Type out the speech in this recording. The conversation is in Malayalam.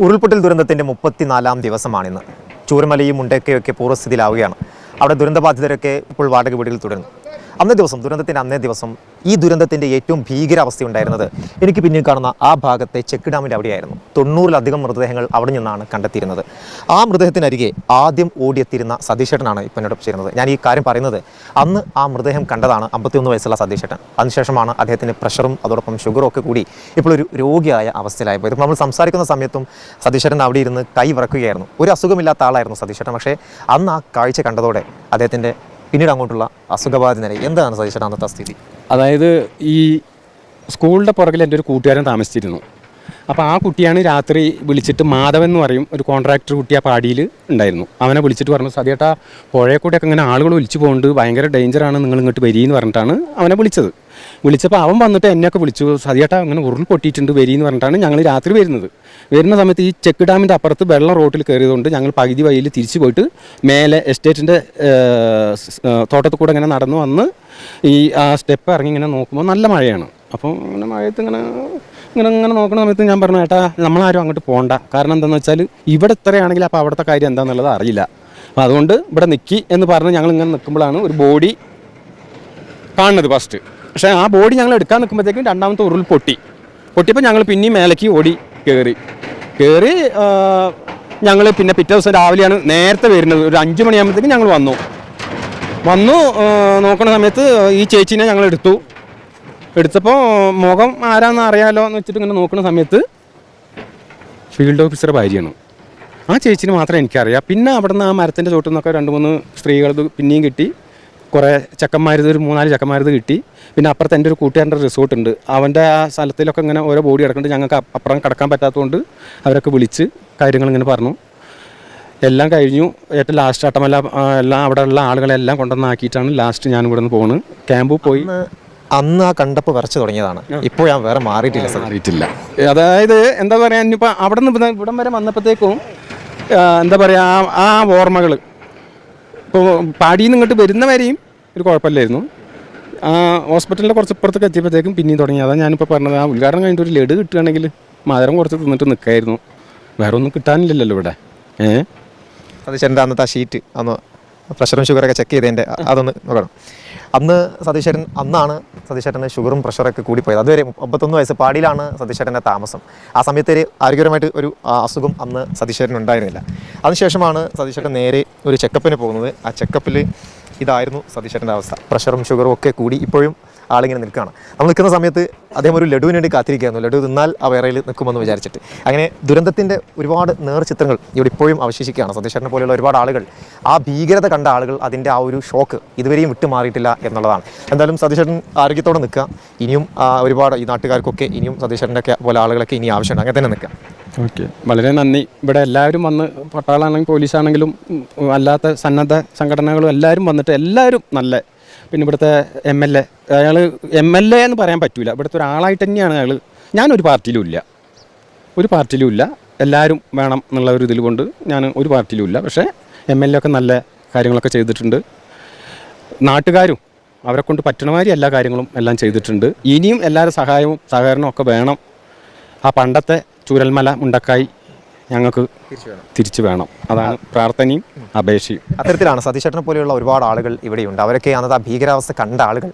ഉരുൾപൊട്ടൽ ദുരന്തത്തിന്റെ മുപ്പത്തിനാലാം ദിവസമാണിന്ന്. ചൂരമലയും മുണ്ടക്കയൊക്കെ പൂർവസ്ഥിതിയിലാവുകയാണ്. അവിടെ ദുരന്തബാധിതരൊക്കെ ഇപ്പോൾ വാടക വീടുകളിൽ തുടരുന്നു. അന്നേ ദിവസം ദുരന്തത്തിന്റെ അന്നേ ദിവസം ഈ ദുരന്തത്തിന്റെ ഏറ്റവും ഭീകരാവസ്ഥ ഉണ്ടായിരുന്നത് എനിക്ക് പിന്നിൽ കാണുന്ന ആ ഭാഗത്തെ ചെക്ക് ഡാമിന്റെ അവിടെയായിരുന്നു. തൊണ്ണൂറിലധികം മൃതദേഹങ്ങൾ അവിടെ നിന്നാണ് കണ്ടെത്തിയിരുന്നത്. ആ മൃതദേഹത്തിനരികെ ആദ്യം ഓടിയെത്തിയിരുന്ന സതീശേട്ടനാണ് ഇപ്പം എന്നോട് ചേരുന്നത്. ഞാൻ ഈ കാര്യം പറയുന്നത് അന്ന് ആ മൃതദേഹം കണ്ടതാണ് അമ്പത്തിയൊന്ന് വയസ്സുള്ള സതീശേട്ടൻ. അതിനുശേഷമാണ് അദ്ദേഹത്തിന് പ്രഷറും അതോടൊപ്പം ഷുഗറും ഒക്കെ കൂടി ഇപ്പോൾ ഒരു രോഗിയായ അവസ്ഥയിലായി പോയത് നമ്മൾ സംസാരിക്കുന്ന സമയത്തും സതീശേട്ടൻ അവിടെ ഇരുന്ന് കൈ വിറക്കുകയായിരുന്നു. ഒരു അസുഖമില്ലാത്ത ആളായിരുന്നു സതീശേട്ടൻ. പക്ഷേ അന്ന് ആ കാഴ്ച കണ്ടതോടെ അദ്ദേഹത്തിന്റെ പിന്നീട് അങ്ങോട്ടുള്ള അസുഖബാധ നില എന്താണ് സജീഷ് അന്നത്തെ സ്ഥിതി? അതായത് ഈ സ്കൂളിന്റെ പുറകിൽ എന്റെ ഒരു കൂട്ടുകാരൻ താമസിച്ചിരുന്നു. അപ്പോൾ ആ കുട്ടിയാണ് രാത്രി വിളിച്ചിട്ട് മാധവൻ എന്ന് പറയും ഒരു കോൺട്രാക്ടർ കുട്ടി ആ പാടിയിൽ ഉണ്ടായിരുന്നു. അവനെ വിളിച്ചിട്ട് പറഞ്ഞു സതിയേട്ടാ പുഴയെ കൂടെയൊക്കെ ഇങ്ങനെ ആളുകൾ ഒലിച്ചു പോകുന്നുണ്ട് ഭയങ്കര ഡേഞ്ചറാണ് നിങ്ങൾ ഇങ്ങോട്ട് വരിയെന്ന് പറഞ്ഞിട്ടാണ് അവനെ വിളിച്ചത്. വിളിച്ചപ്പോൾ അവൻ വന്നിട്ട് എന്നെയൊക്കെ വിളിച്ചു സതിയേട്ടാ അങ്ങനെ ഉരുൾ പൊട്ടിയിട്ടുണ്ട് വരി എന്ന് പറഞ്ഞിട്ടാണ് ഞങ്ങൾ രാത്രി വരുന്നത്. വരുന്ന സമയത്ത് ഈ ചെക്ക് ഡാമിന്റെ അപ്പുറത്ത് വെള്ളം റോട്ടിൽ കയറിയതുകൊണ്ട് ഞങ്ങൾ പകുതി വഴിയിൽ തിരിച്ചു പോയിട്ട് മേലെ എസ്റ്റേറ്റിന്റെ തോട്ടത്തിൽ കൂടെ ഇങ്ങനെ നടന്നു വന്ന് ഈ ആ സ്റ്റെപ്പ് ഇറങ്ങി ഇങ്ങനെ നോക്കുമ്പോൾ നല്ല മഴയാണ്. അപ്പോൾ ഇങ്ങനെ മഴയത്ത് ഇങ്ങനെ ഇങ്ങനെ ഇങ്ങനെ നോക്കുന്ന സമയത്ത് ഞാൻ പറഞ്ഞു ഏട്ടാ നമ്മളാരും അങ്ങോട്ട് പോകണ്ട കാരണം എന്താണെന്ന് വെച്ചാൽ ഇവിടെ ഇത്രയാണെങ്കിൽ അപ്പോൾ അവിടുത്തെ കാര്യം എന്താണെന്നുള്ളത് അറിയില്ല. അപ്പോൾ അതുകൊണ്ട് ഇവിടെ നിൽക്കി എന്ന് പറഞ്ഞ് ഞങ്ങൾ ഇങ്ങനെ നിൽക്കുമ്പോഴാണ് ഒരു ബോഡി കാണുന്നത് ഫസ്റ്റ് പക്ഷേ ആ ബോഡി ഞങ്ങൾ എടുക്കാൻ നിൽക്കുമ്പോഴത്തേക്കും രണ്ടാമത്തെ ഉരുൾ പൊട്ടി. പൊട്ടിയപ്പോൾ ഞങ്ങൾ പിന്നെയും മേലേക്ക് ഓടി കയറി. കയറി ഞങ്ങൾ പിന്നെ പിറ്റേ ദിവസം രാവിലെയാണ് നേരത്തെ വരുന്നത്. ഒരു അഞ്ച് മണിയാകുമ്പോഴത്തേക്കും ഞങ്ങൾ വന്നു. വന്നു നോക്കുന്ന സമയത്ത് ഈ ചേച്ചീനെ ഞങ്ങൾ എടുത്തു. എടുത്തപ്പോൾ മുഖം ആരാന്ന് അറിയാലോ എന്ന് വെച്ചിട്ട് ഇങ്ങനെ നോക്കുന്ന സമയത്ത് ഫീൽഡ് ഓഫീസർ ഭാര്യയാണ് ആ ചേച്ചിന് മാത്രമേ എനിക്കറിയാം. പിന്നെ അവിടെ നിന്ന് ആ മരത്തിന്റെ ചോട്ടിൽ നിന്നൊക്കെ രണ്ട് മൂന്ന് സ്ത്രീകളത് പിന്നെയും കിട്ടി. കുറേ ചക്കന്മാരിത് ഒരു മൂന്നാൽ ചക്കന്മാരിത് കിട്ടി. പിന്നെ അപ്പുറത്ത് എന്റെ ഒരു കൂട്ടുകാരന്റെ റിസോർട്ട് ഉണ്ട്. അവന്റെ ആ സ്ഥലത്തിലൊക്കെ ഇങ്ങനെ ഓരോ ബോഡി കിടക്കുന്നുണ്ട്. ഞങ്ങൾക്ക് അപ്പുറം കിടക്കാൻ പറ്റാത്തതുകൊണ്ട് അവരൊക്കെ വിളിച്ച് കാര്യങ്ങൾ ഇങ്ങനെ പറഞ്ഞു. എല്ലാം കഴിഞ്ഞു. ഏറ്റവും ലാസ്റ്റ് ആട്ടമല്ല എല്ലാം അവിടെയുള്ള ആളുകളെല്ലാം കൊണ്ടുവന്നാക്കിയിട്ടാണ് ലാസ്റ്റ് ഞാൻ ഇവിടെ നിന്ന് പോകുന്നത് ക്യാമ്പിൽ പോയി. അന്ന് ആ കണ്ടപ്പ് വരച്ചു തുടങ്ങിയതാണ്. ഇപ്പോൾ ഞാൻ വേറെ മാറിയിട്ടില്ല സർ. മാറിയിട്ടില്ല. അതായത് എന്താ പറയുക ഇനിയിപ്പോൾ അവിടെ നിന്ന് ഇവിടം വരെ വന്നപ്പോഴത്തേക്കും എന്താ പറയുക ആ- ആ ഓർമ്മകൾ ഇപ്പോൾ പാടിയിൽ നിന്ന് ഇങ്ങോട്ട് വരുന്നവരെയും ഒരു കുഴപ്പമില്ലായിരുന്നു. ആ ഹോസ്പിറ്റലിന്റെ കുറച്ച് ഇപ്പുറത്തൊക്കെ എത്തിയപ്പോഴത്തേക്കും പിന്നെയും തുടങ്ങി. അതാണ് ഞാനിപ്പോൾ പറഞ്ഞത് ആ ഉദ്ഘാടനം കഴിഞ്ഞിട്ട് ഒരു ലഡു കിട്ടുകയാണെങ്കിൽ മധുരം കുറച്ച് തിന്നിട്ട് നിൽക്കായിരുന്നു. വേറെ ഒന്നും കിട്ടാനില്ലല്ലോ ഇവിടെ. ഏഹ് സതീശേരന്റെ അന്നത്തെ ആ ഷീറ്റ് അന്ന് പ്രഷറും ഷുഗറൊക്കെ ചെക്ക് ചെയ്തതിന്റെ അതൊന്ന് നോക്കണം. അന്ന് സതീശേരൻ അന്നാണ് സതീശേരന് ഷുഗറും പ്രഷറൊക്കെ കൂടിപ്പോയത്. അതുവരെ മുപ്പത്തൊന്ന് വയസ്സ് പാടിയിലാണ് സതീശേരന്റെ താമസം. ആ സമയത്ത് ആരോഗ്യപരമായിട്ട് ഒരു അസുഖം അന്ന് സതീശേരൻ ഉണ്ടായിരുന്നില്ല. അതിനുശേഷമാണ് സതീശേരൻ നേരെ ഒരു ചെക്കപ്പിന് പോകുന്നത്. ആ ചെക്കപ്പിൽ ഇതായിരുന്നു സതീശേരന്റെ അവസ്ഥ. പ്രഷറും ഷുഗറും ഒക്കെ കൂടി ഇപ്പോഴും ആളിങ്ങനെ നിൽക്കുകയാണ്. നമ്മൾ നിൽക്കുന്ന സമയത്ത് അദ്ദേഹം ഒരു ലഡുവിന് വേണ്ടി കാത്തിരിക്കുകയായിരുന്നു. ലഡു തിന്നാൽ ആ വേറയിൽ നിൽക്കുമെന്ന് വിചാരിച്ചിട്ട്. അങ്ങനെ ദുരന്തത്തിന്റെ ഒരുപാട് നേർ ചിത്രങ്ങൾ ഇവിടെ ഇപ്പോഴും അവശേഷിക്കുകയാണ്. സതീശ്വരനെ പോലെയുള്ള ഒരുപാട് ആളുകൾ ആ ഭീകരത കണ്ട ആളുകൾ അതിന്റെ ആ ഒരു ഷോക്ക് ഇതുവരെയും വിട്ടുമാറിയിട്ടില്ല എന്നുള്ളതാണ്. എന്തായാലും സതീശൻ ആരോഗ്യത്തോടെ നിൽക്കുക. ഇനിയും ഒരുപാട് ഈ നാട്ടുകാർക്കൊക്കെ ഇനിയും സതീശ്വരന്റെ പോലെ ആളുകളൊക്കെ ഇനി ആവശ്യമുണ്ട്. അങ്ങനെ തന്നെ നിൽക്കുക. ഓക്കെ. വളരെ നന്ദി. ഇവിടെ എല്ലാവരും വന്ന് പട്ടാളാണെങ്കിലും പോലീസാണെങ്കിലും അല്ലാത്ത സന്നദ്ധ സംഘടനകളും എല്ലാവരും വന്നിട്ട് എല്ലാവരും നല്ല പിന്നെ ഇവിടുത്തെ എം എൽ എ അയാൾ എം എൽ എ എന്ന് പറയാൻ പറ്റില്ല ഇവിടുത്തെ ഒരാളായിട്ട് തന്നെയാണ് അയാൾ ഞാനൊരു പാർട്ടിയിലും ഇല്ല. ഒരു പാർട്ടിയിലും ഇല്ല. എല്ലാവരും വേണം എന്നുള്ള ഒരു ഇതിൽ കൊണ്ട് ഞാൻ ഒരു പാർട്ടിയിലും ഇല്ല. പക്ഷേ എം എൽ എ ഒക്കെ നല്ല കാര്യങ്ങളൊക്കെ ചെയ്തിട്ടുണ്ട്. നാട്ടുകാരും അവരെ കൊണ്ട് പറ്റണമാതിരി എല്ലാ കാര്യങ്ങളും എല്ലാം ചെയ്തിട്ടുണ്ട്. ഇനിയും എല്ലാവരും സഹായവും സഹകരണവും ഒക്കെ വേണം. ആ പണ്ടത്തെ ചൂരൽമല മുണ്ടക്കായി ഞങ്ങൾക്ക് തിരിച്ചു വേണം. അതാണ് പ്രാർത്ഥനയും അപേക്ഷയും. അത്തരത്തിലാണ് സതീശേട്ടനെ പോലെയുള്ള ഒരുപാട് ആളുകൾ ഇവിടെയുണ്ട്. അവരൊക്കെ അന്നത്തെ ആ ഭീകരാവസ്ഥ കണ്ട ആളുകൾ.